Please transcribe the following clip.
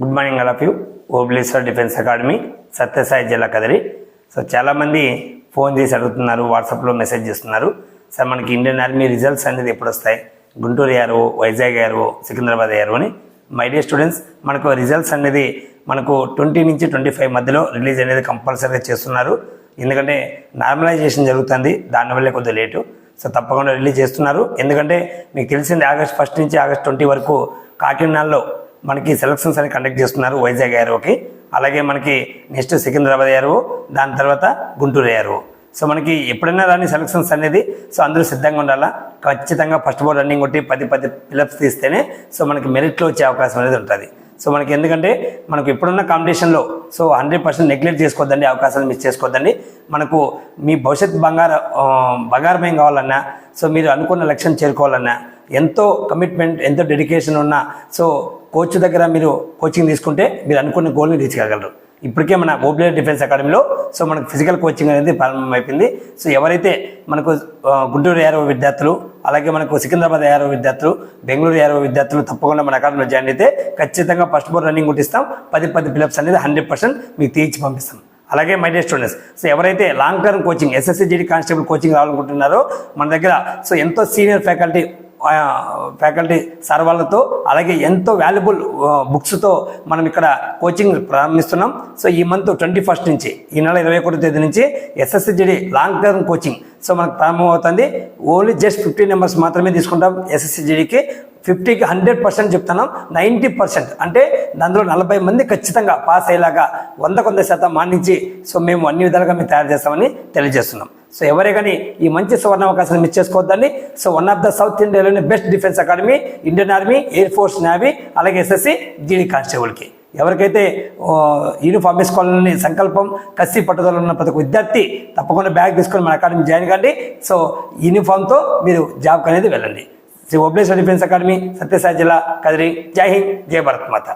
Good morning all of you. Obleshwar defence academy Sathya Sai జిల్లా Kadiri. So చాలామంది phone చేసి అడుగుతున్నారు వాట్సాప్లో మెసేజ్ చేస్తున్నారు. సార్ మనకి ఇండియన్ ఆర్మీ రిజల్ట్స్ అనేది ఎప్పుడు వస్తాయి గుంటూరు యారో వైజాగ్ యారో సికింద్రాబాద్ యారో అని. మై డే స్టూడెంట్స్ మనకు రిజల్ట్స్ అనేది మనకు ట్వంటీ నుంచి ట్వంటీ ఫైవ్ మధ్యలో రిలీజ్ అనేది కంపల్సరీగా చేస్తున్నారు. ఎందుకంటే నార్మలైజేషన్ జరుగుతుంది దానివల్లే కొద్దిగా లేటు. సో తప్పకుండా రిలీజ్ చేస్తున్నారు. ఎందుకంటే మీకు తెలిసింది ఆగస్ట్ ఫస్ట్ నుంచి ఆగస్ట్ ట్వంటీ వరకు కాకినాడలో మనకి సెలక్షన్స్ అని కండక్ట్ చేస్తున్నారు వైజాగ్ ఏరోకి అలాగే మనకి నెక్స్ట్ సికింద్రాబాద్ ఏరో దాని తర్వాత గుంటూరు ఏరో సో మనకి ఎప్పుడైనా రాని సెలక్షన్స్ అనేది సో అందరూ సిద్ధంగా ఉండాలా? ఖచ్చితంగా ఫస్ట్ బోర్డ్ రన్నింగ్ కొట్టి పది పది పిలప్స్ తీస్తేనే సో మనకి మెరిట్లో వచ్చే అవకాశం అనేది ఉంటుంది. సో మనకి ఎందుకంటే మనకు ఇప్పుడున్న కాంపిటీషన్లో సో హండ్రెడ్ పర్సెంట్ నెగ్లెక్ట్ చేసుకోవద్దండి అవకాశాలు మిస్ చేసుకోవద్దండి. మనకు మీ భవిష్యత్ బంగారు బంగారమయం కావాలన్నా సో మీరు అనుకున్న లక్ష్యం చేరుకోవాలన్నా ఎంతో కమిట్మెంట్ ఎంతో డెడికేషన్ ఉన్న సో కోచ్ దగ్గర మీరు కోచింగ్ తీసుకుంటే మీరు అనుకున్న గోల్ని రీచ్ కాగలరు. ఇప్పటికే మన ఓబ్లే డిఫెన్స్ అకాడమీలో సో మనకు ఫిజికల్ కోచింగ్ అనేది ప్రారంభమైపోయింది. సో ఎవరైతే మనకు గుంటూరు ఏరో విద్యార్థులు అలాగే మనకు సికింద్రాబాద్ ఏరో విద్యార్థులు బెంగళూరు ఏరో విద్యార్థులు తప్పకుండా మన అకాడమీలో జాయిన్ అయితే ఖచ్చితంగా ఫస్ట్ బోర్ రన్నింగ్ కొట్టిస్తాం. పది పది పిలప్స్ అనేది హండ్రెడ్ పర్సెంట్ మీకు తీర్చి పంపిస్తాం. అలాగే మై డే స్టూడెంట్స్ సో ఎవరైతే long term coaching SSC GD constable coaching రావాలనుకుంటున్నారో మన దగ్గర సో ఎంతో సీనియర్ ఫ్యాకల్టీ ఫ్యాకల్టీ సార్ వాళ్ళతో అలాగే ఎంతో వాల్యుబుల్ బుక్స్తో మనం ఇక్కడ కోచింగ్ ప్రారంభిస్తున్నాం. సో ఈ మంత్ ట్వంటీ ఫస్ట్ నుంచి ఈ నెల ఇరవై ఒకటో తేదీ నుంచి SSC GD long term coaching. So మనకు ప్రారంభమవుతుంది. ఓన్లీ జస్ట్ ఫిఫ్టీన్ నెంబర్స్ మాత్రమే తీసుకుంటాం ఎస్ఎస్సిజిడికి. ఫిఫ్టీకి హండ్రెడ్ పర్సెంట్ చెప్తున్నాం నైంటీ పర్సెంట్. అంటే అందులో నలభై మంది ఖచ్చితంగా పాస్ అయ్యేలాగా వంద కొంత శాతం మానించి సో మేము అన్ని విధాలుగా మేము తయారు చేస్తామని తెలియజేస్తున్నాం. సో ఎవరే కానీ ఈ మంచి సువర్ణ అవకాశాన్ని మిస్ చేసుకోవద్దండి. So one of the south ఇండియాలోని best defence academy Indian army air force navy అలాగే ఎస్ఎస్సి జీడీ కానిస్టేబుల్కి ఎవరికైతే యూనిఫామ్ వేసుకోవాలని సంకల్పం కసి పట్టుదల ఉన్న ప్రతి విద్యార్థి తప్పకుండా బ్యాగ్ తీసుకొని మన అకాడమీ జాయిన్ కండి. సో యూనిఫామ్తో మీరు జాబ్కి అనేది వెళ్ళండి. శ్రీ ఓబ్లేశ్వర డిఫెన్స్ అకాడమీ సత్యసాయి జిల్లా కదిరి జై హింద్ జై భారత్ మాత